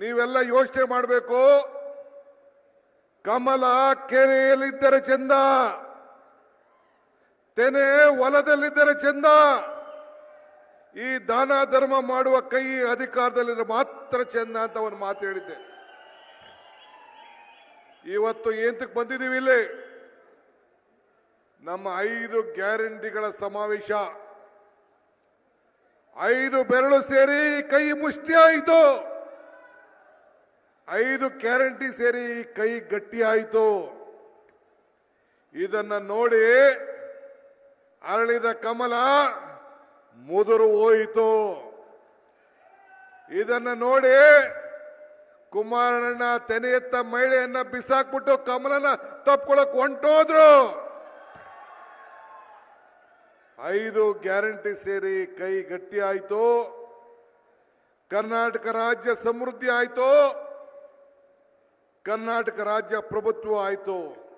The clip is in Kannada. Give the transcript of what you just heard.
ನೀವೆಲ್ಲ ಯೋಚನೆ ಮಾಡಬೇಕು. ಕಮಲ ಕೆರೆಯಲ್ಲಿದ್ದರೆ ಚೆಂದ, ತೆನೆ ಹೊಲದಲ್ಲಿದ್ದರೆ ಚೆಂದ. ಈ ದಾನ ಧರ್ಮ ಮಾಡುವ ಕೈ ಅಧಿಕಾರದಲ್ಲಿದ್ರೆ ಮಾತ್ರ ಚೆಂದ ಅಂತ ಒಂದು ಮಾತು ಹೇಳಿದ್ದೆ. ಇವತ್ತು ಏಂತಕ್ಕೆ ಬಂದಿದ್ದೀವಿ ಇಲ್ಲಿ? ನಮ್ಮ ಐದು ಗ್ಯಾರಂಟಿಗಳ ಸಮಾವೇಶ. ಐದು ಬೆರಳು ಸೇರಿ ಕೈ ಮುಷ್ಟಿ ಆಯಿತು. ಐದು ಗ್ಯಾರಂಟಿ ಸೇರಿ ಕೈ ಗಟ್ಟಿ ಆಯಿತು ಇದನ್ನ ನೋಡಿ ಅರಳಿದ ಕಮಲ ಮುದುರು ಹೋಯಿತು. ಇದನ್ನ ನೋಡಿ ಕುಮಾರಣ್ಣ ತೆನೆಯತ್ತ ಮಹಿಳೆಯನ್ನ ಬಿಸಾಕ್ಬಿಟ್ಟು ಕಮಲನ ತಪ್ಕೊಳಕ್ ಹೊಂಟೋದ್ರು. ಐದು ಗ್ಯಾರಂಟಿ ಸೇರಿ ಕೈ ಗಟ್ಟಿ ಆಯ್ತು ಕರ್ನಾಟಕ ರಾಜ್ಯ ಸಮೃದ್ಧಿ ಆಯ್ತು. ಕರ್ನಾಟಕ ರಾಜ್ಯ ಪ್ರಭುತ್ವ ಆಯ್ತು.